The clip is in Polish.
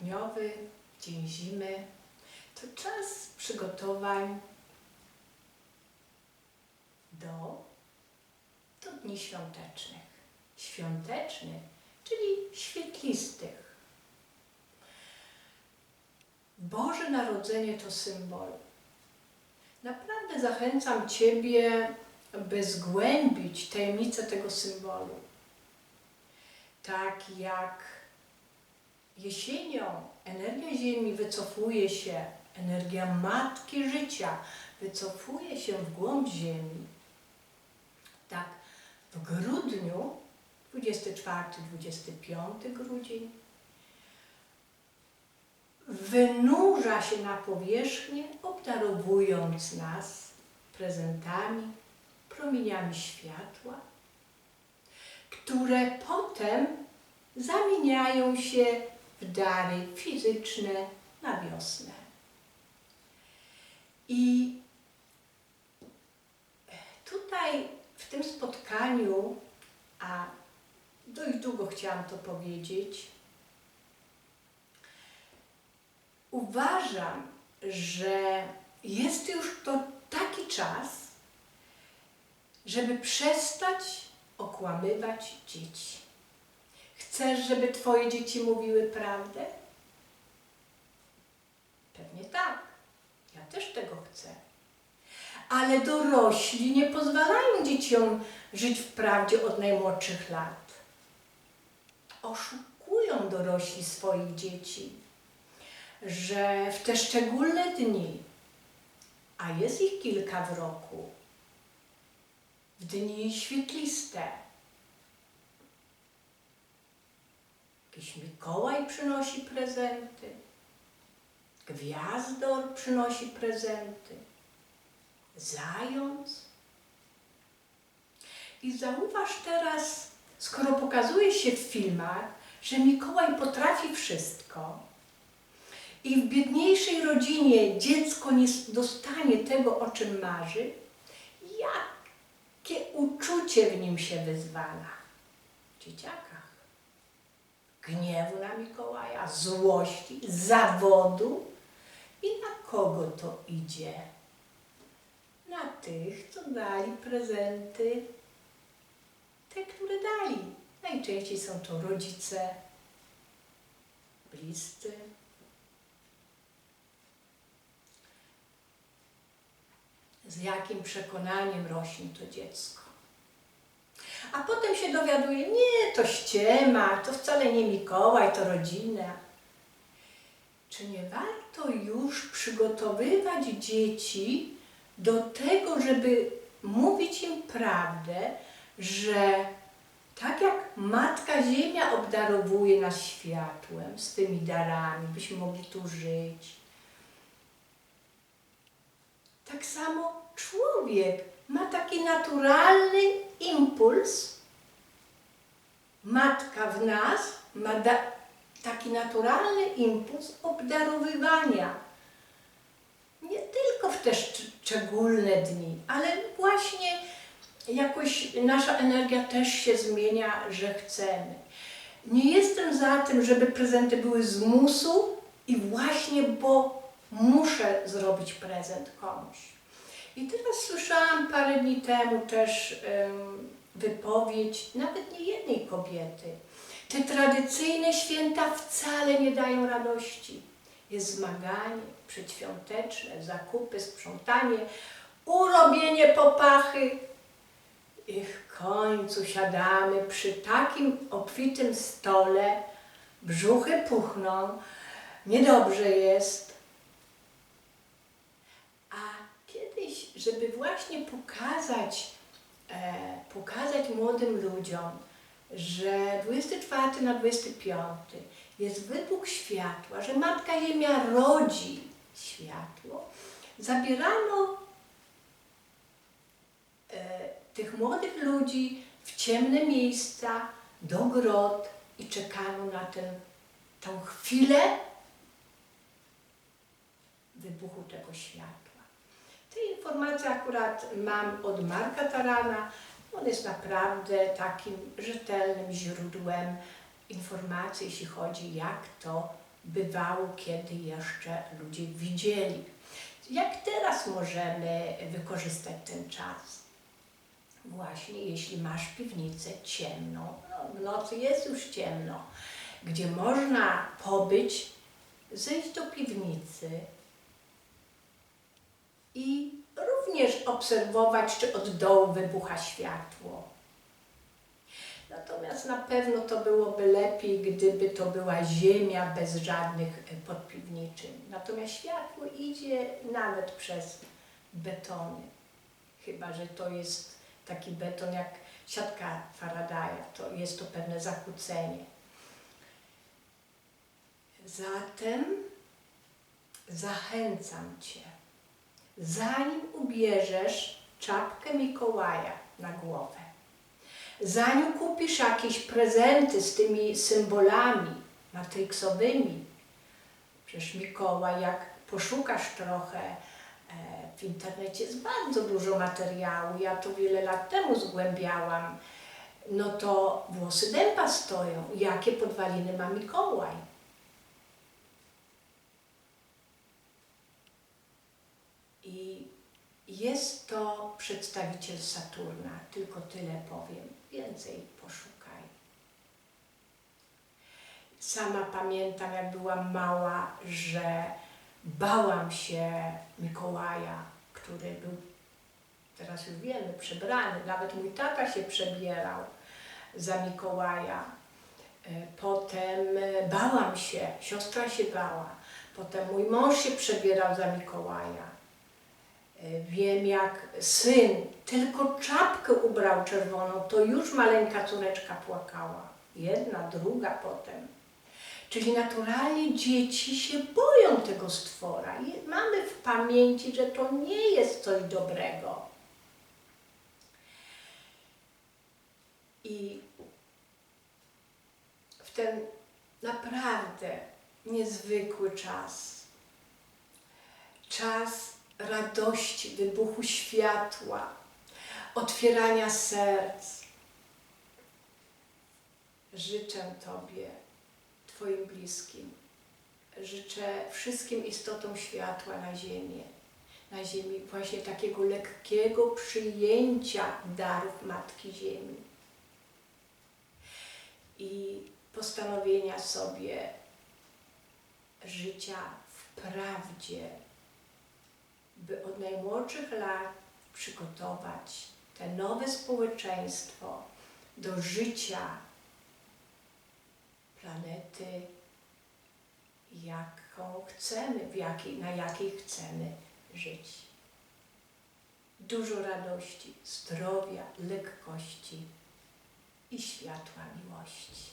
grudniowy, dzień zimy, to czas przygotowań do, do dni świątecznych. Świątecznych, czyli świetlistych. Boże Narodzenie to symbol. Naprawdę zachęcam Ciebie, by zgłębić tajemnicę tego symbolu. Tak jak jesienią energia Ziemi wycofuje się, energia Matki Życia wycofuje się w głąb Ziemi. Tak, w grudniu, 24-25 grudzień, wynurza się na powierzchnię, obdarowując nas prezentami, promieniami światła, które potem zamieniają się w dary fizyczne na wiosnę. I tutaj w tym spotkaniu, a dość długo chciałam to powiedzieć, uważam, że jest już to taki czas, żeby przestać okłamywać dzieci. Chcesz, żeby Twoje dzieci mówiły prawdę? Pewnie tak. Ja też tego chcę. Ale dorośli nie pozwalają dzieciom żyć w prawdzie od najmłodszych lat. Oszukują dorośli swoich dzieci, że w te szczególne dni, a jest ich kilka w roku, w dni świetliste, jakiś Mikołaj przynosi prezenty, gwiazdor przynosi prezenty, zając. I zauważ teraz, skoro pokazuje się w filmach, że Mikołaj potrafi wszystko i w biedniejszej rodzinie dziecko nie dostanie tego, o czym marzy, jakie uczucie w nim się wyzwala w dzieciakach? Gniewu na Mikołaja, złości, zawodu i na kogo to idzie? Na tych, co dali prezenty, te, które dali. Najczęściej są to rodzice, bliscy. Z jakim przekonaniem rośnie to dziecko. A potem się dowiaduje, nie, to ściema, to wcale nie Mikołaj, to rodzina. Czy nie warto już przygotowywać dzieci do tego, żeby mówić im prawdę, że tak jak Matka Ziemia obdarowuje nas światłem, z tymi darami, byśmy mogli tu żyć, tak samo człowiek ma taki naturalny impuls. Matka w nas ma taki naturalny impuls obdarowywania. Nie tylko w te szczególne dni, ale właśnie jakoś nasza energia też się zmienia, że chcemy. Nie jestem za tym, żeby prezenty były z musu i właśnie bo muszę zrobić prezent komuś. I teraz słyszałam parę dni temu też wypowiedź nawet nie jednej kobiety. Te tradycyjne święta wcale nie dają radości. Jest zmaganie przedświąteczne, zakupy, sprzątanie, urobienie popachy. I w końcu siadamy przy takim obfitym stole, brzuchy puchną, niedobrze jest, żeby właśnie pokazać, e, pokazać młodym ludziom, że 24 na 25 jest wybuch światła, że Matka Ziemia rodzi światło, zabierano e, tych młodych ludzi w ciemne miejsca, do grot i czekano na tę, chwilę wybuchu tego światła. Te informacje akurat mam od Marka Tarana. On jest naprawdę takim rzetelnym źródłem informacji, jeśli chodzi jak to bywało, kiedy jeszcze ludzie widzieli. Jak teraz możemy wykorzystać ten czas? Właśnie jeśli masz piwnicę ciemną, no, w nocy jest już ciemno, gdzie można pobyć, zejść do piwnicy i również obserwować, czy od dołu wybucha światło. Natomiast na pewno to byłoby lepiej, gdyby to była ziemia bez żadnych e, podpiwniczyn. Natomiast światło idzie nawet przez betony. Chyba, że to jest taki beton jak siatka Faradaya, to jest to pewne zakłócenie. Zatem zachęcam Cię, zanim ubierzesz czapkę Mikołaja na głowę, zanim kupisz jakieś prezenty z tymi symbolami matrixowymi, przecież Mikołaj, jak poszukasz trochę e, w internecie, jest bardzo dużo materiału, ja to wiele lat temu zgłębiałam, no to włosy dęba stoją, jakie podwaliny ma Mikołaj. I jest to przedstawiciel Saturna, tylko tyle powiem, więcej poszukaj. Sama pamiętam, jak byłam mała, że bałam się Mikołaja, który był, teraz już wiemy, przebrany. Nawet mój tata się przebierał za Mikołaja. E, Potem e, bałam się, siostra się bała. Potem mój mąż się przebierał za Mikołaja. E, Wiem, jak syn tylko czapkę ubrał czerwoną, to już maleńka córeczka płakała. Jedna, druga potem. Czyli naturalnie dzieci się boją tego stwora. Mamy w pamięci, że to nie jest coś dobrego. I w ten naprawdę niezwykły czas, czas radości, wybuchu światła, otwierania serc. Życzę Tobie, Twoim bliskim, życzę wszystkim istotom światła na Ziemię, na Ziemi właśnie takiego lekkiego przyjęcia darów Matki Ziemi i postanowienia sobie życia w prawdzie, by od najmłodszych lat przygotować te nowe społeczeństwo do życia planety, jaką chcemy, w jakiej, na jakiej chcemy żyć. Dużo radości, zdrowia, lekkości i światła miłości.